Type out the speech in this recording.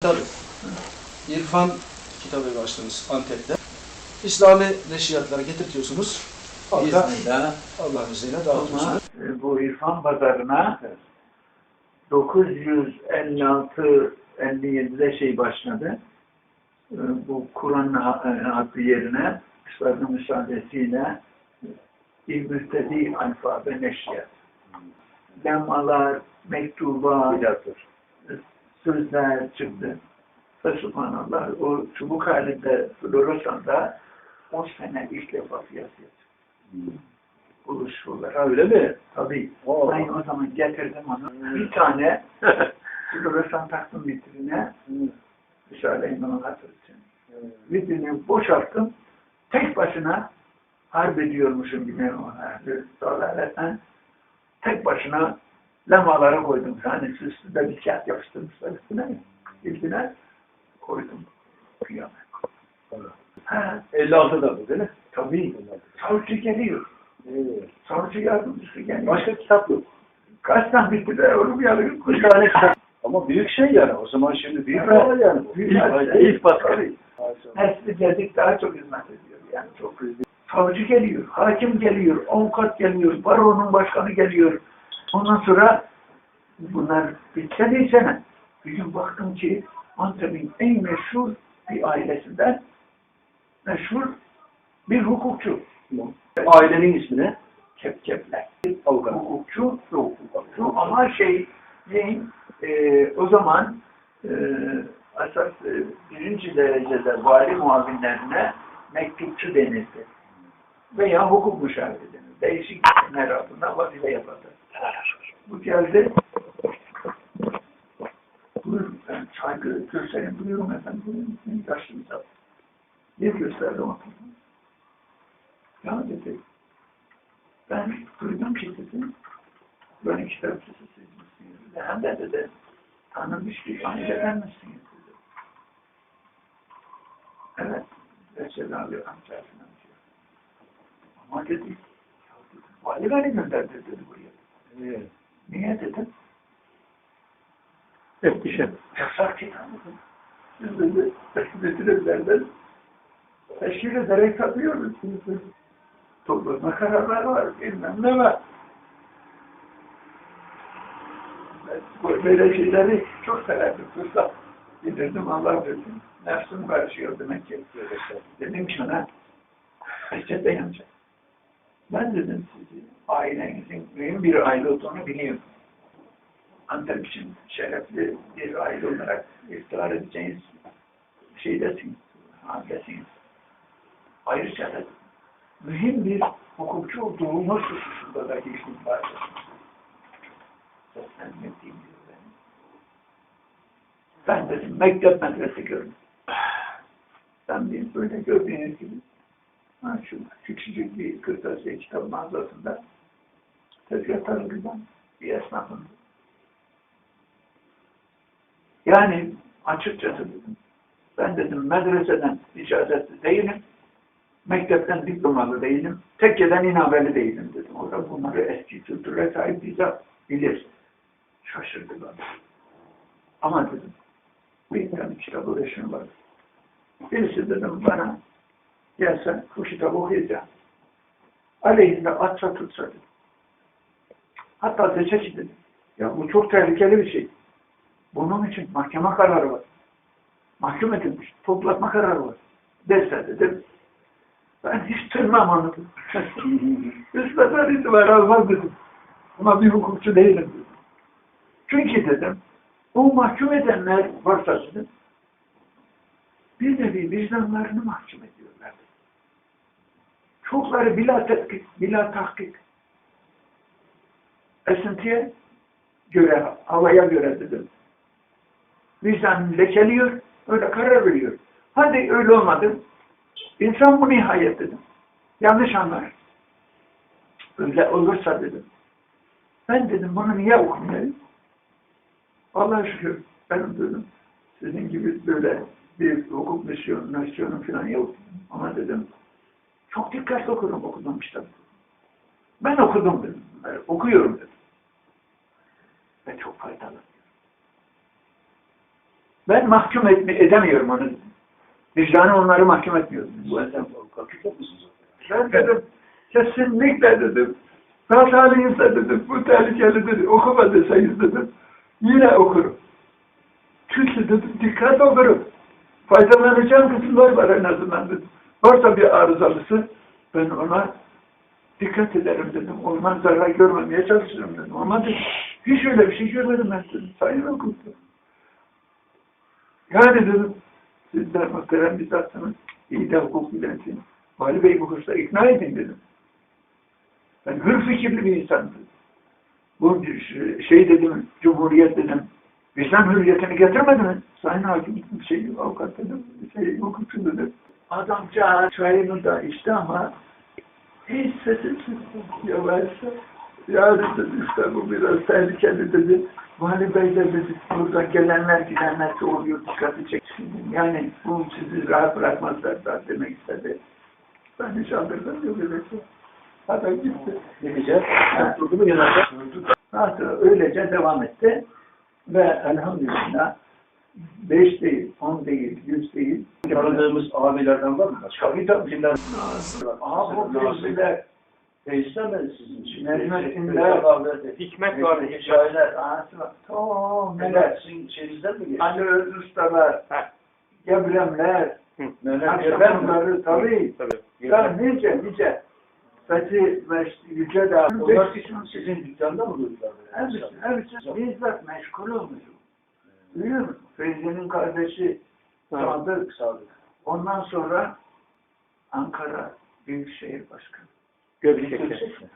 Tabii. İrfan kitabı başladınız Antep'te. İslami neşriyatlara getirtiyorsunuz. Orada. Allah'ın izniyle dağıtıyorsunuz. e, bu İrfan Pazarı'na 956-57'de şey başladı. E, Bu Kur'an adlı yerine Üstadın müsaadesiyle İl Müftedi Alfabe Neşriyat. Lemalar, mektubat, sözler çıktı. Ve subhanallah o çubuk halinde Floresan'da o sene ilk defa fiyat buluş olarak. öyle mi? Tabii. Oo. Ben o zaman getirdim onu. Bir tane floresan taktım vitrine. Müsaade İmam'ın hatırı için. Vitrini boşalttım. Tek başına harp ediyormuşum gibi ona. Dolayısıyla tek başına lemalara koydum. Yani üstünde bir kağıt yapıştırmışlar üstüne. İlkine koydum. Kıyamet. Ha, 56'da bu değil mi? tabii. Savcı geliyor. Savcı yardımcısı geliyor. Başka kitap yok. Kaç tane bitti de onu bir alayım. Bir tane kitap. Ama büyük şey yani. O zaman şimdi büyük bir olay yani. Büyük Ay, şey. İlk baskı. Nesli dedik daha çok hizmet ediyor. Yani çok Savcı geliyor, hakim geliyor, avukat geliyor, baronun başkanı geliyor. Ondan sonra bunlar bitse bir sene. Bir gün baktım ki Antep'in en meşhur bir ailesinden meşhur bir hukukçu. Ailenin ismini Kepkepler. avukat. hukukçu, hukukçu ama şey neyin, e, o zaman e, asas e, birinci derecede vali muavinlerine mektupçu denildi. Veya hukuk müşaviri denildi. Değişik isimler altında vazife yapardı. Bu geldi. Buyurun ben saygı göstereyim. Buyurun efendim. Buyurun. Beni yaşlıysa. Bir gösterdi ona. Ya dedi. Ben duydum ki dedim. Böyle kitapçısı sizmişsiniz. Hem de dedi. Tanınmış bir aileden misiniz dedi. Evet. Mesela abi amca falan diyor. Ama dedi. Ya dedim. Vali beni gönderdi dedi buraya. Niye dedim. Teftişe. Yasak dedim. Siz dedi. Müdürlerden teşkil ederek satıyoruz. Toplama kararlar var. Bilmem ne var. Böyle şeyleri çok severdim. Fırsat bildirdim Allah bilsin. Nefsim karışıyor demek ki. Dedim ki ona reçete yanacak. Ben dedim sizi ailenizin mühim bir aile olduğunu biliyorum. Antep için şerefli bir aile olarak iftihar edeceğiniz şeydesiniz, haldesiniz. Ayrıca da mühim bir hukukçu olduğumuz hususunda da geçtim var. Seslenmek değil diyor ben. Ben dedim mektep medrese gördüm. Ben bir böyle gördüğünüz gibi ha, şu küçücük bir kırtasiye kitap mağazasında tezgah tarafından bir esnafım. Yani açıkçası dedim. Ben dedim medreseden icazetli değilim. Mektepten diplomalı değilim. Tekkeden inabeli değilim dedim. O da bunları eski kültüre sahip bize bilir. Şaşırdı bana. Ama dedim. Bir tane kitap uğraşım var. Birisi dedim bana gelse bu kitabı okuyacağım. Aleyhinde atsa tutsa. Hatta dese ki dedim. Ya bu çok tehlikeli bir şey. Bunun için mahkeme kararı var. Mahkum edilmiş. Toplatma kararı var. Dese dedim. Ben hiç tırmam anladım. Üstadlar itibar almaz dedim. Ama bir hukukçu değilim dedim. Çünkü dedim, bu mahkum edenler varsa dedim, bir nevi vicdanlarını mahkum ediyorlar. Çokları bila tetkik, bila tahkik. Esintiye göre, havaya göre dedim. Vicdanını lekeliyor, öyle karar veriyor. Hadi öyle olmadı. İnsan bu nihayet dedim. Yanlış anlar. Öyle olursa dedim. Ben dedim bunu niye okumayayım? Allah'a şükür benim dedim. Sizin gibi böyle bir hukuk misyonu, misyonu falan yok. Ama dedim çok dikkatli okurum okudum işte. Ben okudum dedim. Ben okuyorum dedim. Ve çok faydalı. Ben mahkum etme, edemiyorum onu. Vicdanı onları mahkum etmiyor. Bu zaten? Ben dedim, kesinlikle dedim. Hatalıysa dedim, bu tehlikelidir, okuma deseniz dedim. Yine okurum. Çünkü dedim, dikkat okurum. Faydalanacağım kısımlar var en azından dedim. Varsa bir arızalısı, ben ona dikkat ederim dedim. Ondan zarar görmemeye çalışırım dedim. Dedim, hiç öyle bir şey görmedim ben dedim. Sayın okudum. Yani dedim, sizler muhterem bir zatsınız. İyi de hukuk bilensiniz. Vali Bey bu hususta ikna edin dedim. Ben hür fikirli bir insandım. Bu şey dedim, Cumhuriyet dedim, vicdan hürriyetini getirmedi mi? Sayın Hakim şey, avukat dedim, şey, hukukçu dedim. Adamca çayını da içti ama hiç sesi çıktı. Yavaşça. Ya dedi işte bu biraz tehlikeli dedi. Vali Bey de dedi burada gelenler gidenler çoğuluyor dikkati çeksin. Yani bu sizi rahat bırakmazlar da demek istedi. Ben hiç aldırdım yok öyle şey. Adam gitti. Güzel. Durdu mu genelde? Hatta öylece devam etti. Ve elhamdülillah beş değil, on değil, yüz değil. Tanıdığımız abilerden var mı? Tabii tabii. kimler? Aha bu bilgiler, Teyzler mi sizin için? Necmettinler, Hikmet var. hikayeler, anası var. Tamam, Neler? Sizin şeyinizden mi geçti? Ali Öz Ustalar, Gebremler? Akşamları tabii. Tabii. Ya nice nice. Fethi ve Yüce Dağ. Onlar sizin dükkanda mı duydular? Hepsi, hepsi bizzat meşgul olmuş. Musun? Feyzi'nin kardeşi Sadık. Sadık. Ondan sonra Ankara Büyükşehir Başkanı. Göbekli.